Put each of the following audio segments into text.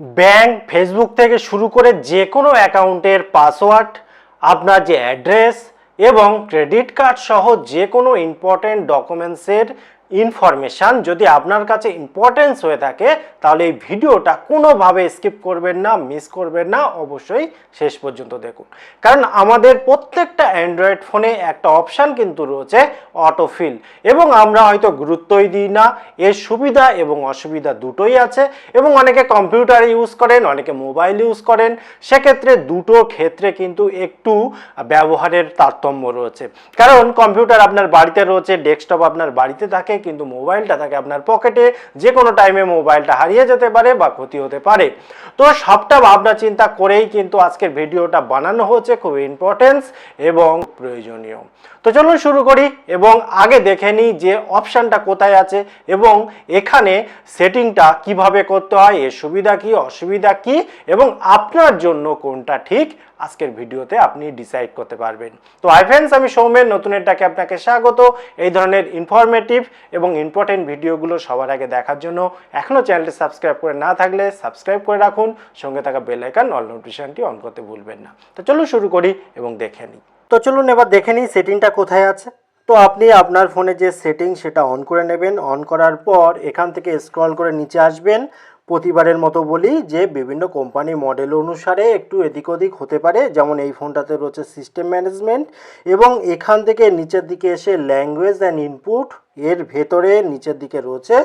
Bank, Facebook থেকে শুরু করে যে কোনো অ্যাকাউন্টের পাসওয়ার্ড, আপনার যে অ্যাড্রেস এবং ক্রেডিট কার্ড সহ যে কোনো ইম্পর্টেন্ট ডকুমেন্টসের ইনফরমেশান যদি আপনার কাছে ইম্পর্টেন্স হয়ে থাকে, তাহলে এই ভিডিওটা কোনোভাবে স্কিপ করবেন না, মিস করবেন না, অবশ্যই শেষ পর্যন্ত দেখুন। কারণ আমাদের প্রত্যেকটা অ্যান্ড্রয়েড ফোনে একটা অপশান কিন্তু রয়েছে অটোফিল, এবং আমরা হয়তো গুরুত্বই দিই না, এর সুবিধা এবং অসুবিধা দুটোই আছে, এবং অনেকে কম্পিউটার ইউজ করেন, অনেকে মোবাইল ইউজ করেন, সেক্ষেত্রে দুটো ক্ষেত্রে কিন্তু একটু ব্যবহারের তারতম্য রয়েছে। কারণ কম্পিউটার আপনার বাড়িতে রয়েছে, ডেস্কটপ আপনার বাড়িতে থাকে কিন্তু মোবাইলটা থাকে আপনার পকেটে যে কোনো টাইমে মোবাইলটা হারিয়ে যেতে পারে বা ক্ষতি হতে পারে। তো সবটা ভাবনা চিন্তা করেই কিন্তু আজকের ভিডিওটা বানানো হচ্ছে খুব ইম্পর্টেন্স এবং প্রয়োজনীয়। তো চলুন শুরু করি এবং আগে দেখে নিই যে অপশানটা কোথায় আছে এবং এখানে সেটিংটা কীভাবে করতে হয়, এর সুবিধা কি, অসুবিধা কি এবং আপনার জন্য কোনটা ঠিক আজকের ভিডিওতে আপনি ডিসাইড করতে পারবেন। তো হাই ফ্রেন্ডস আমি সৌমেন, নতুন এটাকে আপনাকে স্বাগত। এই ধরনের ইনফরমেটিভ এবং ইম্পর্টেন্ট ভিডিওগুলো সবার আগে দেখার জন্য এখনও চ্যানেলটি সাবস্ক্রাইব করে না থাকলে সাবস্ক্রাইব করে রাখুন। সঙ্গে থাকা বেল আইকন অল নোটিফিকেশনটি অন করতে ভুলবেন না। তো চলুন শুরু করি এবং দেখে নিই। তো চলুন এবার দেখে নিই সেটিংটা কোথায় আছে। তো আপনি আপনার ফোনে যে সেটিং সেটা অন করে নেবেন। অন করার পর এখান থেকে স্ক্রল করে নিচে আসবেন। প্রতিবারের মতো বলি যে বিভিন্ন কোম্পানি মডেল অনুসারে একটু এদিক ওদিক হতে পারে, যেমন এই ফোনটাতে রয়েছে সিস্টেম ম্যানেজমেন্ট এবং এখান থেকে নিচের দিকে এসে ল্যাঙ্গুয়েজ অ্যান্ড ইনপুট এর ভেতরে নিচের দিকে রয়েছে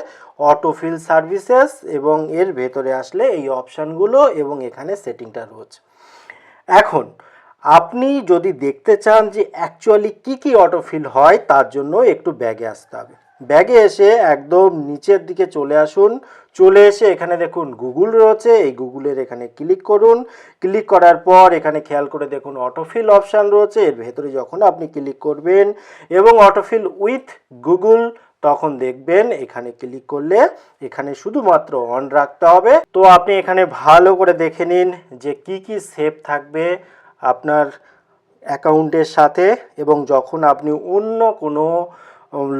অটোফিল সার্ভিসেস এবং এর ভেতরে আসলে এই অপশানগুলো এবং এখানে সেটিংটা রয়েছে। এখন, আপনি যদি দেখতে চান যে অ্যাকচুয়ালি কি কি অটোফিল হয়, তার জন্য একটু ব্যাগে আসতে হবে। ব্যাগে এসে একদম নিচের দিকে চলে আসুন। চলে এসে এখানে দেখুন গুগল রয়েছে। এই গুগলের এখানে ক্লিক করুন। ক্লিক করার পর এখানে খেয়াল করে দেখুন অটোফিল অপশান রয়েছে। এর ভেতরে যখন আপনি ক্লিক করবেন এবং অটোফিল উইথ গুগল তখন দেখবেন এখানে ক্লিক করলে এখানে শুধুমাত্র অন রাখতে হবে। তো আপনি এখানে ভালো করে দেখে নিন যে কি কি সেভ থাকবে আপনার অ্যাকাউন্টের সাথে এবং যখন আপনি অন্য কোনো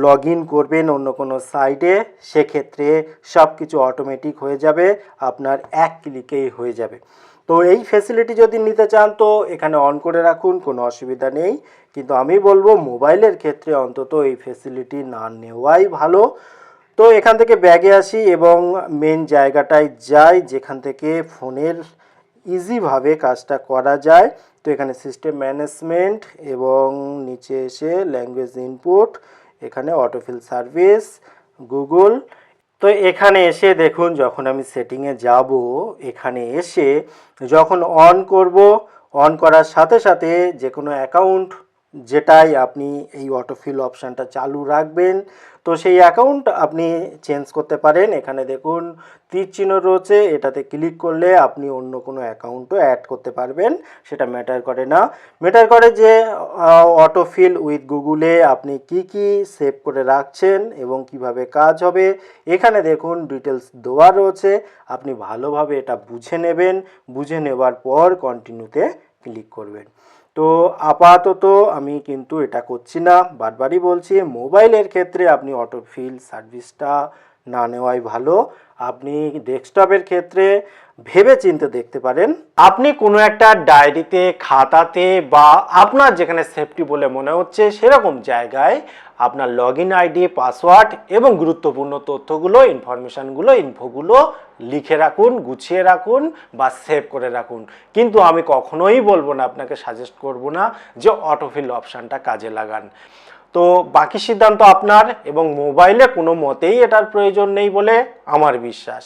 লগ ইন করবেন অন্য কোনো সাইটে সেক্ষেত্রে সব কিছু অটোমেটিক হয়ে যাবে, আপনার এক ক্লিকেই হয়ে যাবে। তো এই ফেসিলিটি যদি নিতে চান, তো এখানে অন করে রাখুন, কোনো অসুবিধা নেই। কিন্তু আমি বলব মোবাইলের ক্ষেত্রে অন্তত এই ফেসিলিটি না নেওয়াই ভালো। তো এখান থেকে ব্যাগে আসি এবং মেন জায়গাটায় যাই, যেখান থেকে ফোনের ইজিভাবে কাজটা করা যায়। তো এখানে সিস্টেম ম্যানেজমেন্ট এবং নিচে এসে ল্যাঙ্গুয়েজ ইনপুট এখানে অটোফিল সার্ভিস গুগল তো এখানে এসে দেখুন, যখন আমি সেটিংয়ে যাব, এখানে এসে যখন অন করব অন করার সাথে সাথে যে কোনো অ্যাকাউন্ট যেটাই আপনি এই অটোফিল অপশানটা চালু রাখবেন, তো সেই অ্যাকাউন্ট আপনি চেঞ্জ করতে পারেন। এখানে দেখুন, তীর চিহ্ন রয়েছে, এটাতে ক্লিক করলে আপনি অন্য কোনো অ্যাকাউন্টও অ্যাড করতে পারবেন। সেটা ম্যাটার করে না। ম্যাটার করে যে অটোফিল উইথ গুগলে আপনি কি কি সেভ করে রাখছেন এবং কীভাবে কাজ হবে। এখানে দেখুন ডিটেলস দেওয়া রয়েছে। আপনি ভালোভাবে এটা বুঝে নেবেন। বুঝে নেবার পর কন্টিনিউতে ক্লিক করবেন। তো আপাতত আমি কিন্তু এটা করছি না। বারবারই বলছি, মোবাইলের ক্ষেত্রে আপনি অটোফিল সার্ভিসটা না নেওয়াই ভালো। আপনি ডেস্কটপের ক্ষেত্রে ভেবে চিন্তে দেখতে পারেন। আপনি কোনো একটা ডায়েরিতে, খাতাতে বা আপনার যেখানে সেফটি বলে মনে হচ্ছে সেরকম জায়গায় আপনার লগ ইন আইডি পাসওয়ার্ড এবং গুরুত্বপূর্ণ তথ্যগুলো ইনফরমেশানগুলো ইনফোগুলো লিখে রাখুন, গুছিয়ে রাখুন বা সেভ করে রাখুন। কিন্তু আমি কখনোই বলব না, আপনাকে সাজেস্ট করব না যে অটোফিল অপশানটা কাজে লাগান। তো বাকি সিদ্ধান্ত আপনার এবং মোবাইলে কোনো মতেই এটার প্রয়োজন নেই বলে আমার বিশ্বাস।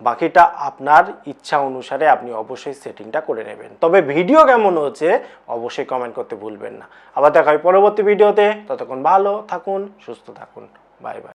বাকিটা আপনার ইচ্ছা অনুসারে আপনি অবশ্যই সেটিংটা করে নেবেন। তবে ভিডিও কেমন হচ্ছে অবশ্যই কমেন্ট করতে ভুলবেন না। আবার দেখা হয় পরবর্তী ভিডিওতে। ততক্ষণ ভালো থাকুন, সুস্থ থাকুন। Bye bye